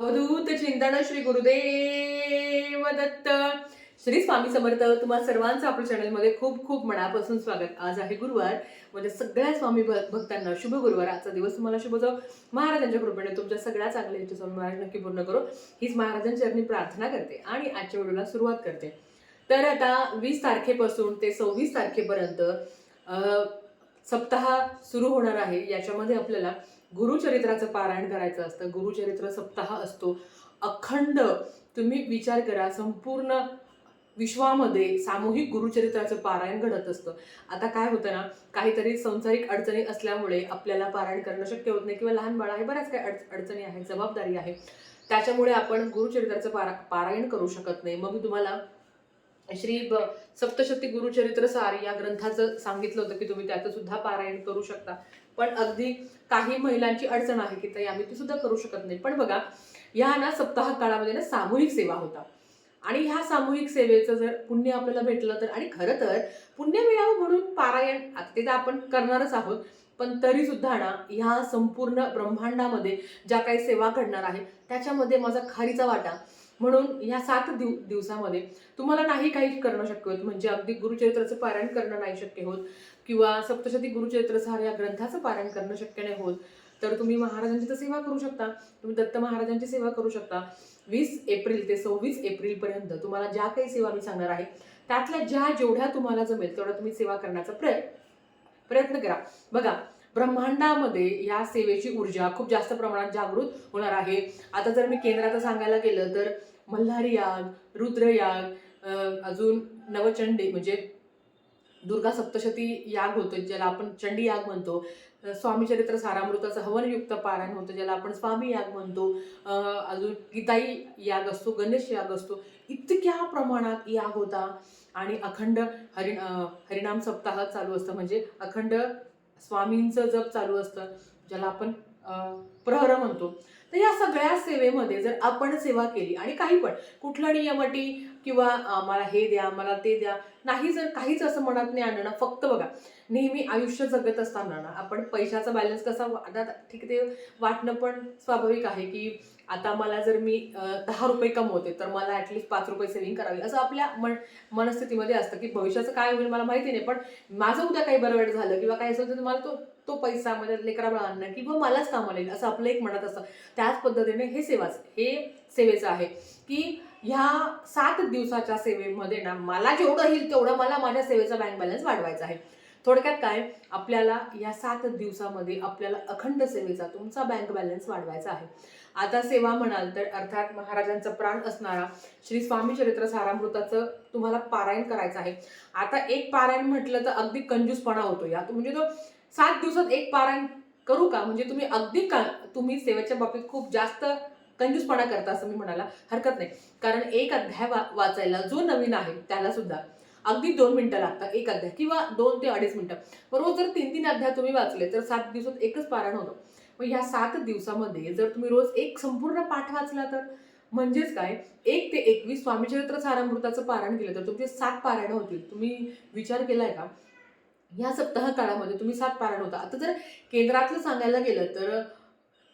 अवधूत चिंतन श्री गुरुदेव दत्त. श्री स्वामी समर्थ तुम्हा सर्वांचं आपल्या चॅनलमध्ये खूप खूप मनापासून स्वागत. आज आहे गुरुवार. म्हणजे सगळ्या स्वामी भ- भक्तांना शुभ गुरुवार. आजचा दिवस तुम्हाला शुभ जाऊ महाराजांच्या कृपेने तुमच्या सगळ्या चांगल्या इच्छा स्वामी महाराज नक्की पूर्ण करू. हीच महाराजांच्या चरणी प्रार्थना करते आणि आजच्या व्हिडिओला सुरुवात करते. तर आता वीस तारखेपासून ते सव्वीस तारखेपर्यंत सप्ताह सुरू होणार आहे. याच्यामध्ये आपल्याला गुरुचरित्राचं पारायण करायचं असतं गुरुचरित्र सप्ताह असतो. अखंड तुम्ही विचार करा संपूर्ण विश्वामध्ये सामूहिक गुरुचरित्राचं पारायण घडत असतं. आता काय होतं ना काहीतरी संसारिक अडचणी असल्यामुळे आपल्याला पारायण करणं शक्य होत नाही किंवा लहान बाळ आहे बऱ्याच काही अड अडचणी आहेत जबाबदारी आहे. त्याच्यामुळे आपण गुरुचरित्राचं पारा पारायण करू शकत नाही. मग मी तुम्हाला श्री सप्तशक्ती सप्तशती गुरुचरित्र सार या ग्रंथाचं सांगितलं होतं की तुम्ही त्याचं सुद्धा पारायण करू शकता. पण अगदी काही महिलांची अडचण आहे की ताई आम्ही ती सुद्धा करू शकत नाही. पण बघा ह्या ना सप्ताह काळामध्ये ना सामूहिक सेवा होता. आणि ह्या सामूहिक सेवेचं जर पुण्य आपल्याला भेटलं तर आणि खरं तर पुण्य मिळावं म्हणून पारायण ते तर आपण करणारच आहोत. पण तरी सुद्धा ना ह्या संपूर्ण ब्रह्मांडामध्ये ज्या काही सेवा घडणार आहे त्याच्यामध्ये माझा खारीचा वाटा. म्हणून ह्या सात दिव दिवसामध्ये तुम्हाला नाही काही करणं शक्य होत. म्हणजे अगदी गुरुचरित्राचं पारायण करणं नाही शक्य होत. किंवा सप्तशती गुरुचरित्रसार या ग्रंथाचं पारायण करणं शक्य नाही होत. तर तुम्ही महाराजांची तर सेवा करू शकता. तुम्ही दत्त महाराजांची सेवा करू शकता. वीस एप्रिल ते सव्वीस एप्रिलपर्यंत तुम्हाला ज्या काही सेवा मी सांगणार आहे त्यातल्या ज्या जेवढ्या तुम्हाला जमेल तेवढ्या तुम्ही सेवा करण्याचा प्रयत्न प्रयत्न करा. बघा ब्रह्मांडामध्ये या सेवेची ऊर्जा खूप जास्त प्रमाणात जागृत होणार आहे. आता जर मी केंद्रात सांगायला गेलं तर मल्हारी याग रुद्रयाग अजून नवचंडी म्हणजे दुर्गा सप्तशती याग होतो ज्याला आपण चंडी याग म्हणतो. स्वामी चरित्र सारामृताचं हवनयुक्त पारायण होतं ज्याला आपण स्वामी याग म्हणतो. अजून गीताई याग असतो गणेश याग असतो. इतक्या प्रमाणात याग होता. आणि अखंड हरि हरिणाम हरिनाम सप्ताह चालू असतं. म्हणजे अखंड स्वामींचं जप चालू असतं ज्याला आपण प्रहर म्हणतो. तर या सगळ्या सेवेमध्ये जर आपण सेवा केली आणि काही पण कुठलं नियमटी किंवा मला हे द्या मला ते द्या. नाही जर काहीच असं मनात नाही आणणं फक्त बघा नेहमी आयुष्य जगत असताना ना आपण पैशाचा बॅलन्स कसा आता ठीक आहे ते वाटणं पण स्वाभाविक आहे की आता मला जर मी दहा रुपये कमवते तर मला ॲटलिस्ट पाच रुपये सेव्हिंग करावी. असं आपल्या मन मनस्थितीमध्ये असतं की भविष्याचं काय होईल मला माहिती नाही पण माझं उद्या काही बरं झालं किंवा काय असेल तर मला तो तो पैसा म्हणजे लेकरा बाळांना किंवा मलाच कामाला येईल असं आपलं एक म्हणत असतं. त्याच पद्धतीने हे सेवाच हे सेवेचं आहे की ह्या सात दिवसाच्या सेवेमध्ये ना मला जेवढं येईल तेवढं मला माझ्या सेवेचा बँक बॅलन्स वाढवायचा आहे. थोडक्यात काय? आपल्याला या सात दिवसामध्ये आपल्याला अखंड सेवेचा तुमचा बँक बॅलन्स वाढवायचा आहे. आता सेवा म्हणाल तर अर्थात महाराजांचा प्राण असणारा श्री स्वामी चरित्र सारामृताचं तुम्हाला पारायण करायचं आहे. आता एक पारायण म्हटलं तर अगदी कंजूसपणा होतो या. म्हणजे तो सात दिवसात एक पारायण करू का? म्हणजे तुम्ही अगदी का तुम्ही सेवेच्या बाबतीत खूप जास्त कंजूसपणा करता असं मी म्हणायला हरकत नाही. कारण एक अध्याय वा वाचायला जो नवीन आहे त्याला सुद्धा अगदी दोन मिनटं लागतात एक अध्याय किंवा दोन ते अडीच मिनटं. पण रोज जर तीन तीन अध्याय तुम्ही वाचले तर सात दिवसात एकच पारायण होतं. मग ह्या सात दिवसामध्ये जर तुम्ही रोज एक संपूर्ण पाठ वाचला तर? म्हणजेच काय? एक ते एकवीस स्वामीचरित्र सारामृताचं पारायण केलं तर तुमचे सात पारायण होतील. तुम्ही विचार केलाय का? ह्या सप्ताह काळामध्ये तुम्ही सात पारायण होता. आता जर केंद्रातलं सांगायला गेलं तर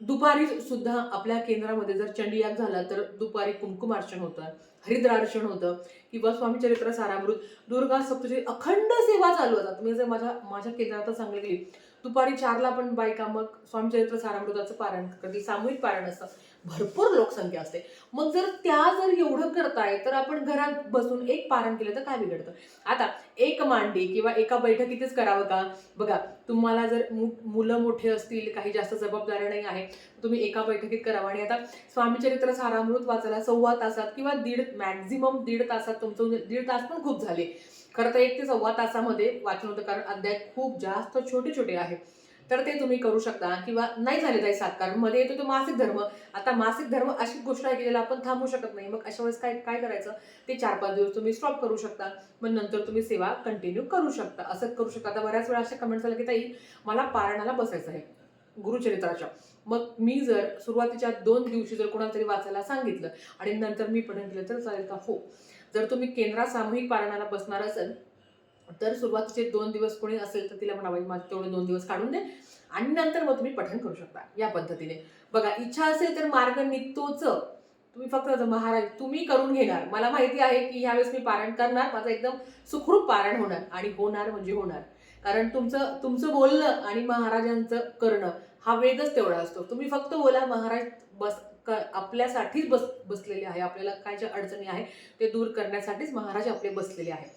दुपारी सुद्धा आपल्या केंद्रामध्ये जर चंडीयाग झाला तर दुपारी कुमकुमार्चन होतं हरिद्रार्चन होतं किंवा स्वामीचरित्र सारामृत दुर्गा सप्तशती अखंड सेवा चालू असतात. मी जर माझ्या माझ्या केंद्रात सांगली गेली दुपारी चारला पण बायका मग स्वामीचरित्र सारामृताचं पारायण करते सामूहिक पारायण असतं. भरपूर लोकसंख्या असते. मग जर त्या जर एवढं करताय तर आपण घरात बसून एक पारण केलं तर काय बिघडतं? आता एक मांडी किंवा एका बैठकीतच करावं का? बघा तुम्हाला जर मु- मुलं मोठे असतील काही जास्त जबाबदाऱ्या नाही आहे तुम्ही एका बैठकीत करावं. आणि आता स्वामीचरित्र सारामृत वाचायला सव्वा तासात किंवा दीड मॅक्झिमम दीड तासात तुमचं म्हणजे दीड तास पण खूप झाले. खरं तर एक ते सव्वा तासामध्ये वाचन होतं कारण अध्याय खूप जास्त छोटे छोटे आहेत. तर ते तुम्ही करू शकता. किंवा नाही झाले तरी सात कारण मध्ये येतो तो मासिक धर्म. आता मासिक धर्म अशी गोष्ट आहे की ज्याला आपण थांबू शकत नाही. मग अशा वेळेस काय काय करायचं? ते चार पाच दिवस तुम्ही स्टॉप करू शकता. मग नंतर तुम्ही सेवा कंटिन्यू करू शकता. असं करू शकता. आता बऱ्याच वेळा अशा कमेंट्स आल्या की ताई मला पारणाला बसायचं आहे. गुरुचरित्राच्या. मग मी जर सुरुवातीच्या दोन दिवशी जर कोणाला तरी वाचायला सांगितलं आणि नंतर मी पठण केलं तर चालेल का? हो. जर तुम्ही केंद्रात सामूहिक पारणाला बसणार असेल तर सुरुवातीचे दोन दिवस कोणी असेल तर तिला म्हणावं माझे तेवढे दोन दिवस काढून दे आणि नंतर मग तुम्ही पठण करू शकता. या पद्धतीने. बघा इच्छा असेल तर मार्ग निघतोच. तुम्ही फक्त महाराज तुम्ही करून घेणार. मला माहिती आहे की ह्यावेळेस मी पारण करणार. माझं एकदम सुखरूप पारण होणार आणि होणार म्हणजे होणार. कारण तुमचं तुमचं बोलणं आणि महाराजांचं करणं हा वेगच तेवढा असतो. तुम्ही फक्त बोला महाराज बस क- आपल्यासाठीच बस बसलेले आहे. आपल्याला काय ज्या अडचणी आहे ते दूर करण्यासाठीच महाराज आपले बसलेले आहे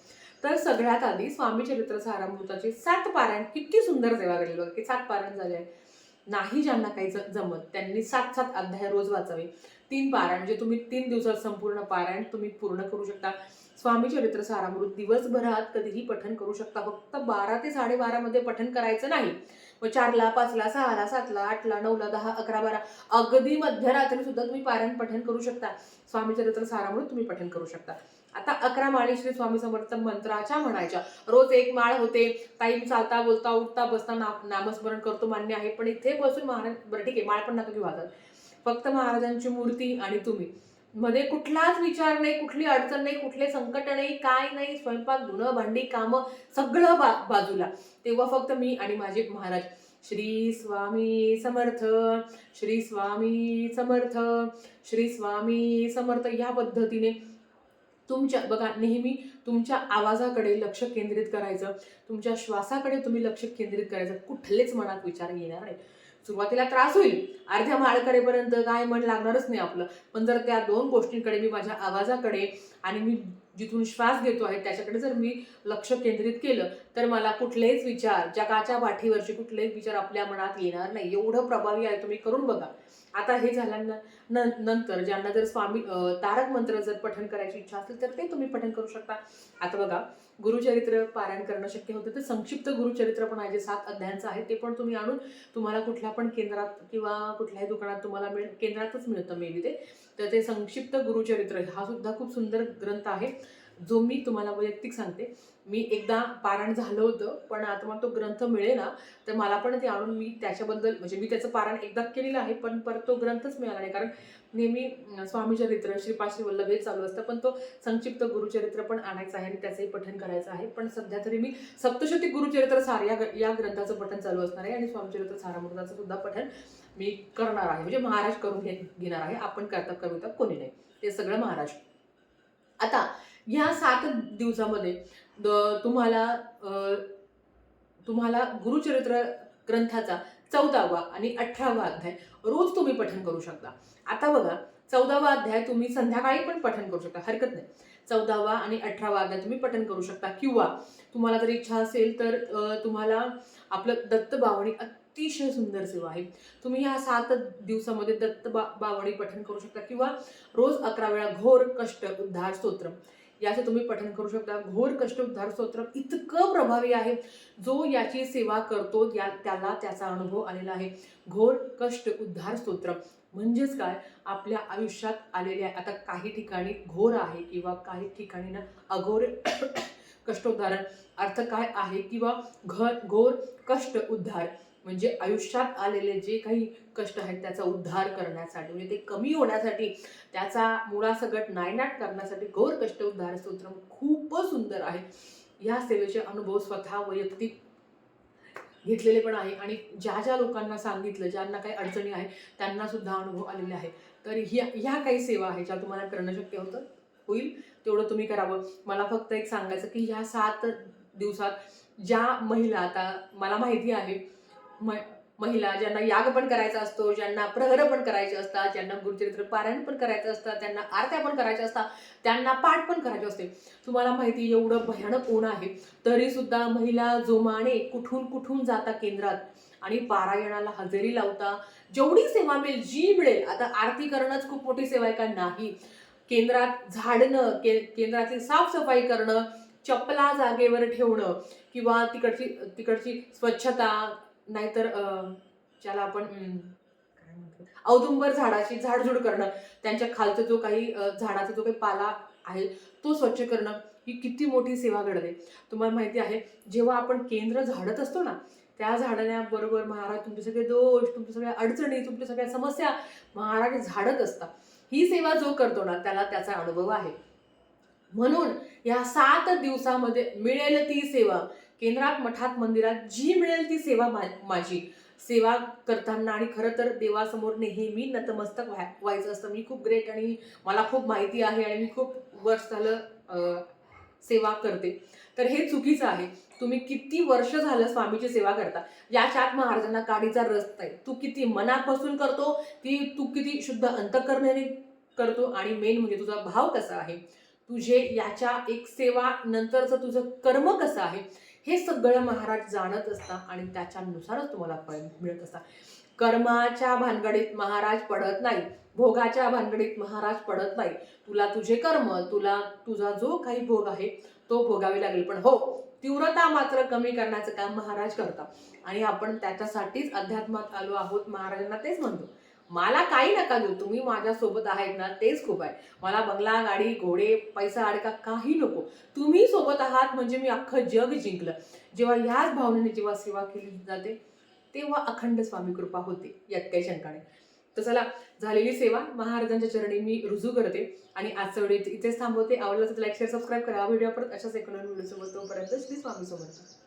तर सगळ्यात आधी स्वामी चरित्र सारामृताचे सात पारायण किती सुंदर सेवा केली बघा की सात पारायण झाले आहे नाही ज्यांना काही जमत त्यांनी सात सात अध्याय रोज वाचावे. तीन पारायण जे तुम्ही तीन दिवसात संपूर्ण पारायण तुम्ही पूर्ण करू शकता. स्वामी चरित्र सारामृत दिवसभरात कधीही पठन करू शकता. फक्त बारा ते साडेबारामध्ये पठन करायचं नाही. मग चारला पाचला सहाला सातला आठला नऊला दहा अकरा बारा अगदी मध्यरात्री सुद्धा तुम्ही पारायण पठन करू शकता. स्वामी चरित्र सारामृत तुम्ही पठन करू शकता. आता अकरा माळी श्री स्वामी समर्थ मंत्राच्या म्हणायच्या. रोज एक माळ होते. ताई चालता बोलता उठता बसता ना नामस्मरण करतो मान्य आहे. पण इथे बसून महाराज बरं ठीक आहे माळ पण नका घेऊ हातात फक्त महाराजांची मूर्ती आणि तुम्ही. मध्ये कुठलाच विचार नाही कुठली अडचण नाही कुठले संकट नाही काय नाही स्वयंपाक धुणं भांडी कामं सगळं बा बाजूला. तेव्हा फक्त मी आणि माझे महाराज. श्री स्वामी समर्थ श्री स्वामी समर्थ श्री स्वामी समर्थ या पद्धतीने तुमच्या बघा नेहमी तुमच्या आवाजाकडे लक्ष केंद्रित करायचं. तुमच्या श्वासाकडे तुम्ही लक्ष केंद्रित करायचं. कुठलेच मनात विचार येणार नाही. सुरुवातीला त्रास होईल. अर्ध्या माळकडेपर्यंत काय मन लागणारच नाही आपलं. पण जर त्या दोन गोष्टींकडे मी माझ्या आवाजाकडे आणि मी जिथून श्वास घेतो आहे त्याच्याकडे जर मी लक्ष केंद्रित केलं तर मला कुठलेच विचार जगाच्या पाठीवरचे कुठलेच विचार आपल्या मनात येणार नाही. एवढं प्रभावी आहे तुम्ही करून बघा. आता हे झाल्यानं ना नंतर ज्यांना जर स्वामी तारक मंत्र जर पठण करायची इच्छा असेल तर ते तुम्ही पठण करू शकता. आता बघा गुरुचरित्र पारायण करणं शक्य होतं तर संक्षिप्त गुरुचरित्र पण आहे जे सात अध्यायांचं आहे ते पण तुम्ही आणून तुम्हाला कुठल्या पण केंद्रात किंवा कुठल्याही दुकानात तुम्हाला मिळ केंद्रातच मिळतं मे बी ते. तर ते संक्षिप्त गुरुचरित्र हा सुद्धा खूप सुंदर ग्रंथ आहे जो मी तुम्हाला वैयक्तिक सांगते. मी एकदा पारायण झालं होतं पण आता मला तो ग्रंथ मिळेल ना तर मला पण ते आणून मी त्याच्याबद्दल म्हणजे मी त्याचं पारायण एकदा केलेलं आहे पण परत तो ग्रंथच मिळाला नाही. कारण नेहमी स्वामीचरित्र स्वामी चरित्र वल्लभ हे चालू असतं पण तो संक्षिप्त गुरुचरित्र पण आणायचं आहे आणि त्याचंही पठण करायचं आहे. पण सध्या तरी मी सप्तशती गुरुचरित्र सार या ग- या ग्रंथाचं पठण चालू असणार आहे आणि स्वामीचरित्र सारामृताचं सुद्धा पठण मी करणार आहे. म्हणजे महाराज करून घे घेणार आहे. आपण करता कविता कोणी नाही. ते सगळं महाराज. आता ह्या सात दिवसामध्ये द- तुम्हाला तुम्हाला गुरुचरित्र ग्रंथाचा चौदावा आणि अठरावा अध्याय रोज तुम्ही पठन करू शकता. आता बघा चौदावा अध्याय तुम्ही संध्याकाळी पण पठन करू शकता. हरकत नाही. चौदावा आणि अठरावा अध्याय तुम्ही पठन करू शकता. किंवा तुम्हाला जर इच्छा असेल तर तुम्हाला आपलं दत्त बावणी अतिशय सुंदर सेवा आहे. तुम्ही ह्या सात दिवसामध्ये दत्त बा बावणी पठन करू शकता. किंवा रोज अकरा वेळा घोर कष्ट उद्धार स्तोत्र. याचं तुम्ही पठन करू शकता. घोर कष्ट उद्धार स्तोत्र इतकं प्रभावी आहे. जो याची सेवा करतो या त्याला त्याचा अनुभव आलेला आहे. घोर कष्ट उद्धार स्तोत्र म्हणजेच काय? आपल्या आयुष्यात आलेल्या आता काही ठिकाणी घोर आहे किंवा काही ठिकाणी ना अघोर कष्टोद्धारण. अर्थ काय आहे? किंवा घर घोर कष्ट उद्धार. म्हणजे आयुष्यात आलेले जे काही कष्ट आहेत त्याचा उद्धार करण्यासाठी म्हणजे ते कमी होण्यासाठी त्याचा मुळासकट नायनाट करण्यासाठी घोर कष्ट उद्धार स्तोत्र खूपच सुंदर आहे. या सेवेचे अनुभव स्वतः वैयक्तिक घेतलेले पण आहे आणि ज्या ज्या लोकांना सांगितलं ज्यांना काही अडचणी आहे त्यांना सुद्धा अनुभव आलेले आहे तर ह्या ह्या काही सेवा आहे ज्या तुम्हाला करणं शक्य होतं? होईल? तेवढं तुम्ही करावं. मला फक्त एक सांगायचं की ह्या सात दिवसात ज्या महिला आता मला माहिती आहे म महिला ज्यांना याग पण करायचा असतो ज्यांना प्रहर पण करायचे असतात ज्यांना गुरुचरित्र पारायण पण करायचं असतं त्यांना आरत्या पण करायच्या असतात त्यांना पाठ पण करायचे असते. तुम्हाला माहिती एवढं भयानक ऊन आहे तरी सुद्धा महिला जोमाने कुठून कुठून जाता केंद्रात? आणि पारायणाला हजेरी लावता जेवढी सेवा मिळेल जी मिळेल आता आरती करणंच खूप मोठी सेवा आहे का? नाही. केंद्रात झाडणं के केंद्राची साफसफाई करणं चपला जागेवर ठेवणं किंवा तिकडची तिकडची स्वच्छता नाहीतर ज्याला आपण अं, काय म्हणतो औदुंबर झाडाची झाडझूड करणं त्यांच्या खालचा जो काही झाडाचा जो काही पाला आहे तो स्वच्छ करणं ही किती मोठी सेवा घडते. तुम्हाला माहिती आहे जेव्हा आपण केंद्र झाडत असतो ना त्या झाडण्याबरोबर महाराज तुमचे सगळे दोष तुमच्या सगळ्या अडचणी तुमच्या सगळ्या समस्या महाराज झाडत असतात. ही सेवा जो करतो ना त्याला त्याचा अनुभव आहे. म्हणून या सात दिवसामध्ये मिळेल ती सेवा केंद्रात मठात मंदिरात जी मिळेल ती सेवा मा- माझी. सेवा करताना आणि खरं तर देवासमोर नेहमी नतमस्तक व्हाय व्हायचं असतं. मी खूप ग्रेट आणि मला खूप माहिती आहे आणि मी खूप वर्ष झालं सेवा करते. तर हे चुकीचं आहे. तुम्ही किती वर्ष झालं स्वामीची सेवा करता? याच्यात महाराजांना काडीचा रस नाही. तू किती मनापासून करतो ती तू किती शुद्ध अंतकरणाने करतो आणि मेन म्हणजे तुझा भाव कसा आहे? तुझे याच्या एक सेवा नंतरचं तुझं कर्म कसं आहे? हे सगळं महाराज जाणत असतात आणि त्याच्यानुसारच तुम्हाला फळ मिळत असतात. कर्माच्या भानगडीत महाराज पडत नाही भोगाच्या भानगडीत महाराज पडत नाही. तुला तुझे कर्म तुला तुझा जो काही भोग आहे तो भोगावे लागेल. पण हो तीव्रता मात्र कमी करण्याचं काम महाराज करतात. आणि आपण त्याच्यासाठीच अध्यात्मात आलो आहोत महाराजांना तेच म्हणतो. मला काही नका देऊ तुम्ही माझ्यासोबत आहेत ना तेच खूप आहे. मला बंगला गाडी घोडे पैसा अडका काही नको. तुम्ही सोबत आहात म्हणजे मी अख्खं जग जिंकलं. जेव्हा ह्याच भावनेने जेव्हा सेवा केली जाते तेव्हा अखंड स्वामी कृपा होते यात काही शंका नाही तर चला झालेली सेवा महाराजांच्या चरणी मी रुजू करते आणि आजचा व्हिडिओ इथेच थांबवते. आवडलं तर लाईक शेअर सबस्क्राईब करा. व्हिडिओ परत अशाच एक नवीन व्हिडिओ तोपर्यंत श्री स्वामी समर्थ